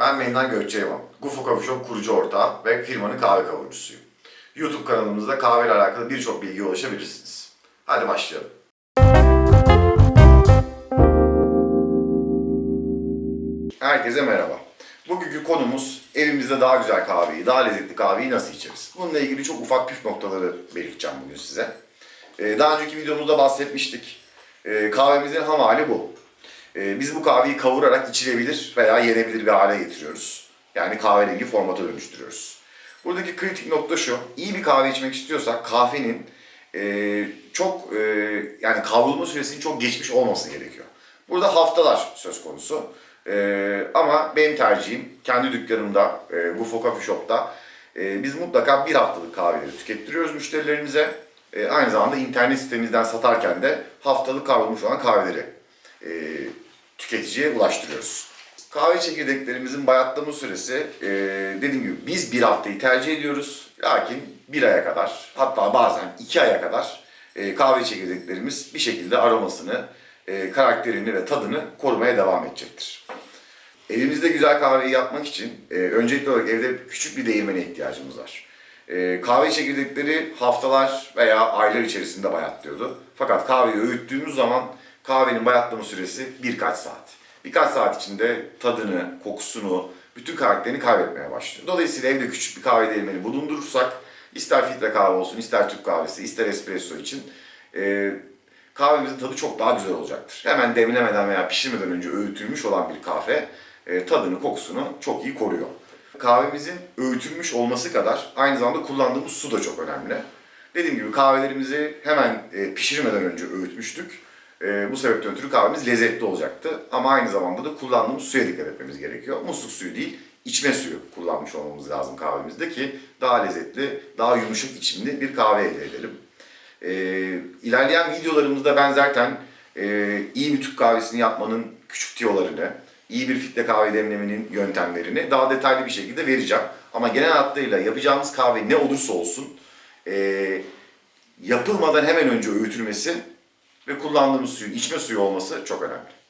Ben Mendan Gökçeyaman. Gufo Coffee Shop kurucu ortağı ve firmanın kahve kavurucusuyum. YouTube kanalımızda kahve ile alakalı birçok bilgiye ulaşabilirsiniz. Hadi başlayalım. Herkese merhaba. Bugünkü konumuz evimizde daha güzel kahveyi, daha lezzetli kahveyi nasıl içeriz? Bununla ilgili çok ufak püf noktaları belirteceğim bugün size. Ee, daha önceki videomuzda bahsetmiştik. Ee, kahvemizin ham hali bu. Ee, biz bu kahveyi kavurarak içilebilir veya yenebilir bir hale getiriyoruz. Yani kahverengi formata dönüştürüyoruz. Buradaki kritik nokta şu. İyi bir kahve içmek istiyorsak kahvenin e, çok e, yani kavrulma süresinin çok geçmiş olması gerekiyor. Burada haftalar söz konusu. E, ama benim tercihim kendi dükkanımda, e, Gufo Coffee Shop'ta e, biz mutlaka bir haftalık kahveleri tükettiriyoruz müşterilerimize. E, aynı zamanda internet sitemizden satarken de haftalık kavrulmuş olan kahveleri e, tüketiciye ulaştırıyoruz. Kahve çekirdeklerimizin bayatlama süresi e, dediğim gibi biz bir haftayı tercih ediyoruz. Lakin bir aya kadar hatta bazen iki aya kadar e, kahve çekirdeklerimiz bir şekilde aromasını, e, karakterini ve tadını korumaya devam edecektir. Evimizde güzel kahveyi yapmak için e, öncelikli olarak evde küçük bir değirmene ihtiyacımız var. E, kahve çekirdekleri haftalar veya aylar içerisinde bayatlıyordu. Fakat kahveyi öğüttüğümüz zaman kahvenin bayatlama süresi birkaç saat. Birkaç saat içinde tadını, kokusunu, bütün karakterini kaybetmeye başlıyor. Dolayısıyla evde küçük bir kahve değirmeni bulundurursak ister filtre kahve olsun, ister Türk kahvesi, ister espresso için e, kahvemizin tadı çok daha güzel olacaktır. Hemen demlemeden veya pişirmeden önce öğütülmüş olan bir kahve e, tadını, kokusunu çok iyi koruyor. Kahvemizin öğütülmüş olması kadar aynı zamanda kullandığımız su da çok önemli. Dediğim gibi kahvelerimizi hemen e, pişirmeden önce öğütmüştük. E, bu sebepten ötürü kahvemiz lezzetli olacaktı. Ama aynı zamanda da kullandığımız suya dikkat etmemiz gerekiyor. Musluk suyu değil, içme suyu kullanmış olmamız lazım kahvemizde ki daha lezzetli, daha yumuşak içimli bir kahve elde edelim. E, ilerleyen videolarımızda ben zaten e, iyi bir Türk kahvesini yapmanın küçük tiyolarını, iyi bir filtre kahve demlemenin yöntemlerini daha detaylı bir şekilde vereceğim. Ama genel hatlarıyla yapacağımız kahve ne olursa olsun e, yapılmadan hemen önce öğütülmesi ve kullandığımız suyun içme suyu olması çok önemli.